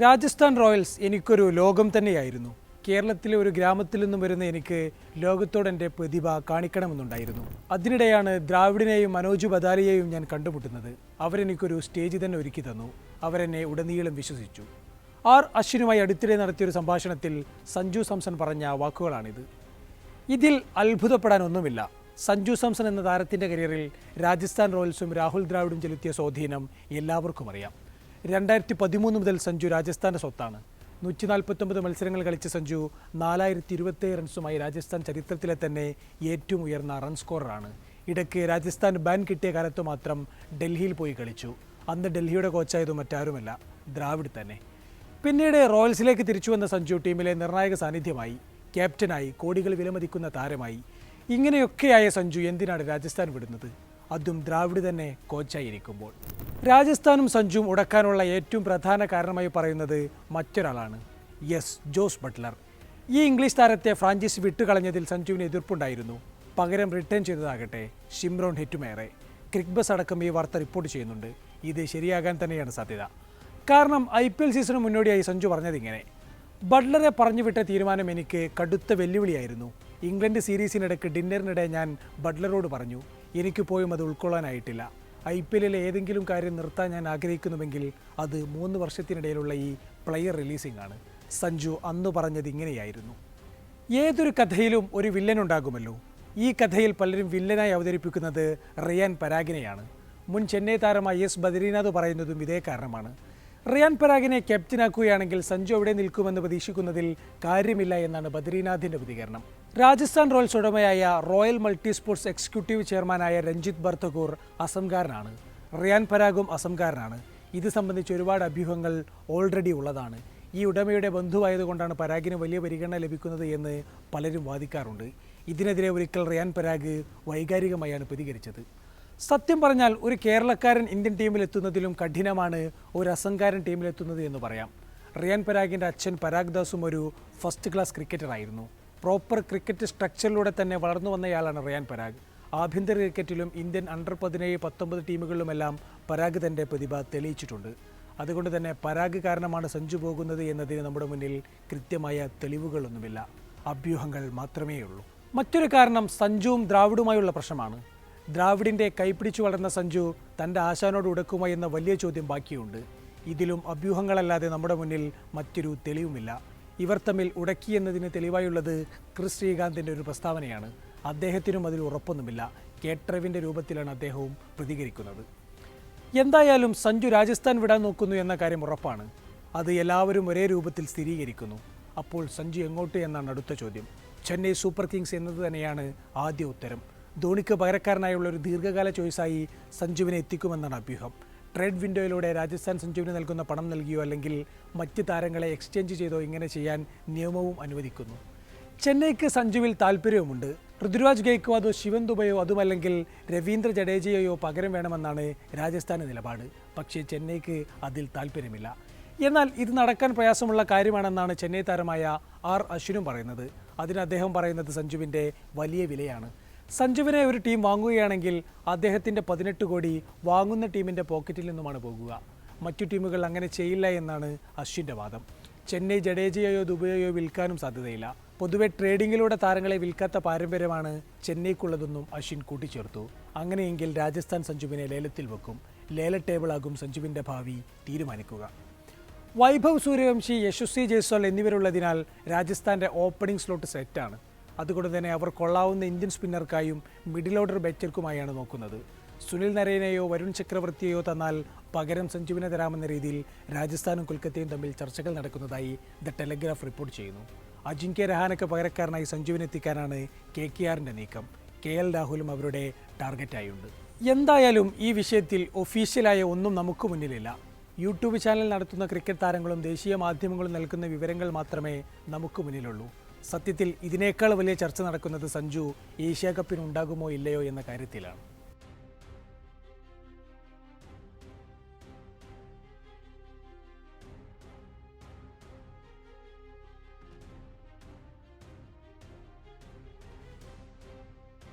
Rajasthan Royals എനിക്കൊരു ലോകം തന്നെയായിരുന്നു. കേരളത്തിലെ ഒരു ഗ്രാമത്തിൽ നിന്നും വരുന്ന എനിക്ക് ലോകത്തോട് എന്റെ പ്രതിഭ കാണിക്കണമെന്നുണ്ടായിരുന്നു. അതിനിടെയാണ് ദ്രാവിഡിനെയും മനോജ് ബദാലിയെയും ഞാൻ കണ്ടുമുട്ടുന്നത്. അവരെനിക്കൊരു സ്റ്റേജ് തന്നെ ഒരുക്കി തന്നു. അവരെന്നെ ഉടനീളം വിശ്വസിച്ചു. ആർ അശ്വിനുമായി അടുത്തിടെ നടത്തിയൊരു സംഭാഷണത്തിൽ സഞ്ജു സാംസൺ പറഞ്ഞ വാക്കുകളാണിത്. ഇതിൽ അത്ഭുതപ്പെടാനൊന്നുമില്ല. സഞ്ജു സാംസൺ എന്ന താരത്തിന്റെ കരിയറിൽ രാജസ്ഥാൻ റോയൽസും രാഹുൽ ദ്രാവിഡും ചെലുത്തിയ സ്വാധീനം എല്ലാവർക്കും അറിയാം. രണ്ടായിരത്തി പതിമൂന്ന് മുതൽ സഞ്ജു രാജസ്ഥാന്റെ സ്വത്താണ്. നൂറ്റി നാൽപ്പത്തൊമ്പത് മത്സരങ്ങൾ കളിച്ച സഞ്ജു നാലായിരത്തി ഇരുപത്തേഴ് റൺസുമായി രാജസ്ഥാൻ ചരിത്രത്തിലെ തന്നെ ഏറ്റവും ഉയർന്ന റൺ സ്കോററാണ്. ഇടയ്ക്ക് രാജസ്ഥാൻ ബാൻ കിട്ടിയ കാലത്ത് മാത്രം ഡൽഹിയിൽ പോയി കളിച്ചു. അന്ന് ഡൽഹിയുടെ കോച്ചായത് മറ്റാരുമല്ല ദ്രാവിഡ് തന്നെ. പിന്നീട് റോയൽസിലേക്ക് തിരിച്ചു വന്ന സഞ്ജു ടീമിലെ നിർണായക സാന്നിധ്യമായി ക്യാപ്റ്റനായി കോടികൾ വിലമതിക്കുന്ന താരമായി. ഇങ്ങനെയൊക്കെയായ സഞ്ജു എന്തിനാണ് രാജസ്ഥാൻ വിടുന്നത്? അതും ദ്രാവിഡ് തന്നെ കോച്ചായിരിക്കുമ്പോൾ. രാജസ്ഥാനും സഞ്ജുവും ഉടക്കാനുള്ള ഏറ്റവും പ്രധാന കാരണമായി പറയുന്നത് മറ്റൊരാളാണ്. Yes Jos Buttler. ഈ ഇംഗ്ലീഷ് താരത്തെ ഫ്രാഞ്ചൈസി വിട്ടുകളഞ്ഞതിൽ സഞ്ജുവിന് എതിർപ്പുണ്ടായിരുന്നു. പകരം റിട്ടേൺ ചെയ്തതാകട്ടെ ഷിംറോൺ ഹെറ്റുമേറെ. ക്രിക്ബസ് അടക്കം ഈ വാർത്ത റിപ്പോർട്ട് ചെയ്യുന്നുണ്ട്. ഇത് ശരിയാകാൻ തന്നെയാണ് സാധ്യത. കാരണം ഐ പി എൽ സീസണ് മുന്നോടിയായി സഞ്ജു പറഞ്ഞതിങ്ങനെ. ബട്ട്ലറെ പറഞ്ഞു വിട്ട തീരുമാനം എനിക്ക് കടുത്ത വെല്ലുവിളിയായിരുന്നു. ഇംഗ്ലണ്ട് സീരീസിനിടയ്ക്ക് ഡിന്നറിനിടെ ഞാൻ ബട്ട്ലറോട് പറഞ്ഞു എനിക്ക് പോയും അത് ഉൾക്കൊള്ളാനായിട്ടില്ല. ഐ പി എല്ലിലെ ഏതെങ്കിലും കാര്യം നിർത്താൻ ഞാൻ ആഗ്രഹിക്കുന്നുവെങ്കിൽ അത് മൂന്ന് വർഷത്തിനിടയിലുള്ള ഈ പ്ലെയർ റിലീസിംഗ് ആണ്. സഞ്ജു അന്ന് പറഞ്ഞത് ഇങ്ങനെയായിരുന്നു. ഏതൊരു കഥയിലും ഒരു വില്ലൻ ഉണ്ടാകുമല്ലോ. ഈ കഥയിൽ പലരും വില്ലനായി അവതരിപ്പിക്കുന്നത് റിയാൻ പരാഗിനെയാണ്. മുൻ ചെന്നൈ താരമായ എസ് ബദ്രീനാഥ് പറയുന്നതും ഇതേ കാരണമാണ്. റിയാൻ പരാഗിനെ ക്യാപ്റ്റനാക്കുകയാണെങ്കിൽ സഞ്ജു അവിടെ നിൽക്കുമെന്ന് പ്രതീക്ഷിക്കുന്നതിൽ കാര്യമില്ല എന്നാണ് ബദ്രീനാഥിന്റെ പ്രതികരണം. രാജസ്ഥാൻ റോയൽസ് ഉടമയായ റോയൽ മൾട്ടി സ്പോർട്സ് എക്സിക്യൂട്ടീവ് ചെയർമാനായ രഞ്ജിത്ത് ബർത്തകൂർ അസംകാരനാണ് റിയാൻ പരാഗും അസംകാരനാണ് ഇത് സംബന്ധിച്ച് ഒരുപാട് അഭ്യൂഹങ്ങൾ ഓൾറെഡി ഉള്ളതാണ്. ഈ ഉടമയുടെ ബന്ധുവായതുകൊണ്ടാണ് പരാഗിന് വലിയ പരിഗണന ലഭിക്കുന്നത് എന്ന് പലരും വാദിക്കാറുണ്ട്. ഇതിനെതിരെ ഒരിക്കൽ റിയാൻ പരാഗ് വൈകാരികമായാണ് പ്രതികരിച്ചത്. സത്യം പറഞ്ഞാൽ ഒരു കേരളക്കാരൻ ഇന്ത്യൻ ടീമിലെത്തുന്നതിലും കഠിനമാണ് ഒരു അസംകാരൻ ടീമിലെത്തുന്നത് എന്ന് പറയാം. റിയാൻ പരാഗിന്റെ അച്ഛൻ പരാഗ് ദാസും ഒരു ഫസ്റ്റ് ക്ലാസ് ക്രിക്കറ്ററായിരുന്നു പ്രോപ്പർ ക്രിക്കറ്റ് സ്ട്രക്ചറിലൂടെ തന്നെ വളർന്നു വന്നയാളാണ് റിയാൻ പരാഗ്. ആഭ്യന്തര ക്രിക്കറ്റിലും ഇന്ത്യൻ അണ്ടർ പതിനേഴ് പത്തൊമ്പത് ടീമുകളിലുമെല്ലാം പരാഗ് തന്റെ പ്രതിഭ തെളിയിച്ചിട്ടുണ്ട്. അതുകൊണ്ട് തന്നെ പരാഗ് കാരണമാണ് സഞ്ജു പോകുന്നത് എന്നതിന് നമ്മുടെ മുന്നിൽ കൃത്യമായ തെളിവുകളൊന്നുമില്ല. അഭ്യൂഹങ്ങൾ മാത്രമേ ഉള്ളൂ മറ്റൊരു കാരണം സഞ്ജുവും ദ്രാവിഡുമായുള്ള പ്രശ്നമാണ്. ദ്രാവിഡിന്റെ കൈപ്പിടിച്ചു വളർന്ന സഞ്ജു തന്റെ ആശാനോട് ഉടക്കുമോ എന്ന വലിയ ചോദ്യം ബാക്കിയുണ്ട്. ഇതിലും അഭ്യൂഹങ്ങളല്ലാതെ നമ്മുടെ മുന്നിൽ മറ്റൊരു തെളിവുമില്ല. ഇവർ തമ്മിൽ ഉടക്കിയെന്നതിന് തെളിവായുള്ളത് ക്രിസ് ശ്രീകാന്തിന്റെ ഒരു പ്രസ്താവനയാണ്. അദ്ദേഹത്തിനും അതിൽ ഉറപ്പൊന്നുമില്ല. കേട്ടറിവിന്റെ രൂപത്തിലാണ് അദ്ദേഹവും പ്രതികരിക്കുന്നത്. എന്തായാലും സഞ്ജു രാജസ്ഥാൻ വിടാൻ നോക്കുന്നു എന്ന കാര്യം ഉറപ്പാണ്. അത് എല്ലാവരും ഒരേ രൂപത്തിൽ സ്ഥിരീകരിക്കുന്നു. അപ്പോൾ സഞ്ജു എങ്ങോട്ട് എന്നാണ് അടുത്ത ചോദ്യം. ചെന്നൈ സൂപ്പർ കിങ്സ് എന്നത് തന്നെയാണ് ആദ്യ ഉത്തരം. ധോണിക്ക് പകരക്കാരനായുള്ള ഒരു ദീർഘകാല ചോയ്സായി സഞ്ജുവിനെ എത്തിക്കുമെന്നാണ് അഭ്യൂഹം. ട്രേഡ് വിൻഡോയിലൂടെ രാജസ്ഥാൻ സഞ്ജുവിന് നൽകുന്ന പണം നൽകിയോ അല്ലെങ്കിൽ മറ്റ് താരങ്ങളെ എക്സ്ചേഞ്ച് ചെയ്തോ ഇങ്ങനെ ചെയ്യാൻ നിയമവും അനുവദിക്കുന്നു. ചെന്നൈക്ക് സഞ്ജുവിൽ താല്പര്യവുമുണ്ട്. ഋതുരാജ് ഗെയ്ക്വാദോ ശിവൻ ദുബയോ അതുമല്ലെങ്കിൽ രവീന്ദ്ര ജഡേജയോ പകരം വേണമെന്നാണ് രാജസ്ഥാന്റെ നിലപാട്. പക്ഷേ ചെന്നൈക്ക് അതിൽ താല്പര്യമില്ല. എന്നാൽ ഇത് നടക്കാൻ പ്രയാസമുള്ള കാര്യമാണെന്നാണ് ചെന്നൈ താരമായ ആർ അശ്വിനും പറയുന്നത്. അതിന് അദ്ദേഹം പറയുന്നത് സഞ്ജുവിന്റെ വലിയ വിലയാണ്. സഞ്ജുവിനെ ഒരു ടീം വാങ്ങുകയാണെങ്കിൽ അദ്ദേഹത്തിന്റെ പതിനെട്ട് കോടി വാങ്ങുന്ന ടീമിന്റെ പോക്കറ്റിൽ നിന്നുമാണ് പോകുക. മറ്റു ടീമുകൾ അങ്ങനെ ചെയ്യില്ല എന്നാണ് അശ്വിന്റെ വാദം. ചെന്നൈ ജഡേജയോ ദുബയോയോ വിൽക്കാനും സാധ്യതയില്ല. പൊതുവെ ട്രേഡിങ്ങിലൂടെ താരങ്ങളെ വിൽക്കാത്ത പാരമ്പര്യമാണ് ചെന്നൈക്കുള്ളതെന്നും അശ്വിൻ കൂട്ടിച്ചേർത്തു. അങ്ങനെയെങ്കിൽ രാജസ്ഥാൻ സഞ്ജുവിനെ ലേലത്തിൽ വെക്കും. ലേല ടേബിളാകും സഞ്ജുവിന്റെ ഭാവി തീരുമാനിക്കുക. വൈഭവ് സൂര്യവംശി യശസ്വി ജയ്സ്വാൾ എന്നിവരുള്ളതിനാൽ രാജസ്ഥാന്റെ ഓപ്പണിംഗ് സ്ലോട്ട് സെറ്റാണ്. അതുകൊണ്ട് തന്നെ അവർ കൊള്ളാവുന്ന ഇന്ത്യൻ സ്പിന്നർക്കായും മിഡിൽ ഓർഡർ ബാറ്റർക്കുമായാണ് നോക്കുന്നത്. സുനിൽ നരേനെയോ വരുൺ ചക്രവർത്തിയെയോ തന്നാൽ പകരം സഞ്ജുവിനെ തരാമെന്ന രീതിയിൽ രാജസ്ഥാനും കൊൽക്കത്തയും തമ്മിൽ ചർച്ചകൾ നടക്കുന്നതായി ദ ടെലഗ്രാഫ് റിപ്പോർട്ട് ചെയ്യുന്നു. അജിങ്ക്യ രഹാനക്ക് പകരക്കാരനായി സഞ്ജുവിനെ എത്തിക്കാനാണ് കെ കെ ആറിന്റെ നീക്കം. കെ എൽ രാഹുലും അവരുടെ ടാർഗറ്റായുണ്ട് എന്തായാലും ഈ വിഷയത്തിൽ ഒഫീഷ്യലായ ഒന്നും നമുക്ക് മുന്നിലില്ല. യൂട്യൂബ് ചാനൽ നടത്തുന്ന ക്രിക്കറ്റ് താരങ്ങളും ദേശീയ മാധ്യമങ്ങളും നൽകുന്ന വിവരങ്ങൾ മാത്രമേ നമുക്ക് മുന്നിലുള്ളൂ. സത്യത്തിൽ ഇതിനേക്കാൾ വലിയ ചർച്ച നടക്കുന്നത് സഞ്ജു ഏഷ്യ കപ്പിന് ഉണ്ടാകുമോ ഇല്ലയോ എന്ന കാര്യത്തിലാണ്.